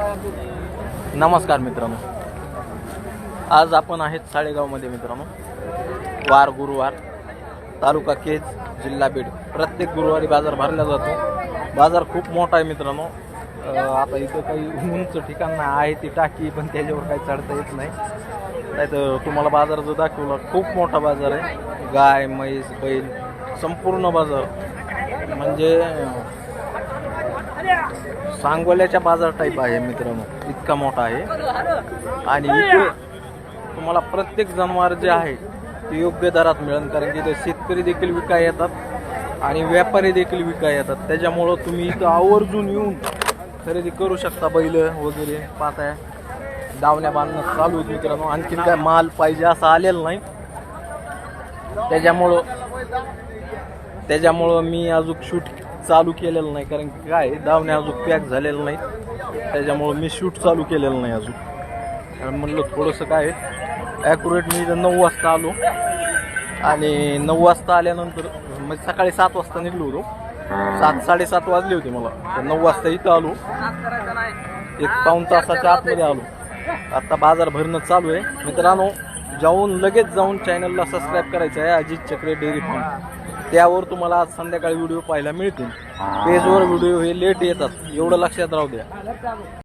नमस्कार मित्रांनो. आज आपण आहेत साळेगावमध्ये मित्रांनो. वार गुरुवार तालुका केज जिल्हा बीड. प्रत्येक गुरुवारी बाजार भरला जातो. बाजार खूप मोठा आहे मित्रांनो. आता इथं काही उंच ठिकाण आहे ती टाकी पण त्याच्यावर काही चढता येत नाही. नाही तर तुम्हाला बाजार जो दाखवला खूप मोठा बाजार आहे. गाय म्हैस बैल संपूर्ण बाजार. म्हणजे सांगोल्याच्या बाजार टाईप आहे मित्रांनो. इतका मोठा आहे. आणि इथे तुम्हाला प्रत्येक जनावर जे आहे ते योग्य दरात मिळेल. कारण की इथे शेतकरी देखील विकाय येतात आणि व्यापारी देखील विकाय येतात. त्याच्यामुळं तुम्ही इथं आवर्जून येऊन खरेदी करू शकता बैल वगैरे. पाहताय. दावण्या बांधणं चालू आहेत मित्रांनो. आणखीन काय माल पाहिजे असं आलेलं नाही. त्याच्यामुळं त्याच्यामुळं मी अजून शूट चालू केलेलं नाही कारण की काय दावण्या अजून पॅक झालेलं नाही. त्याच्यामुळं मी शूट चालू केलेलं नाही अजून. कारण म्हणलं थोडंसं काय ॲक्युरेट मी इथं नऊ वाजता आलो. आणि नऊ वाजता आल्यानंतर म्हणजे सकाळी सात वाजता निघलो होतो. सात साडेसात वाजले होते मला. तर नऊ वाजता इथं आलो. एक पाऊन तासाच्या आतमध्ये आलो. आत्ता बाजार भरणं चालू आहे. मित्रांनो जाऊन लगेच जाऊन चॅनलला सबस्क्राईब करायचं आहे. अजित चक्रे डेअरी फार्म. त्यावर तुम्हाला आज संध्याकाळी व्हिडिओ पाहायला मिळतील. पेजवर व्हिडिओ हे लेट येतात. एवढं लक्षात राहू द्या.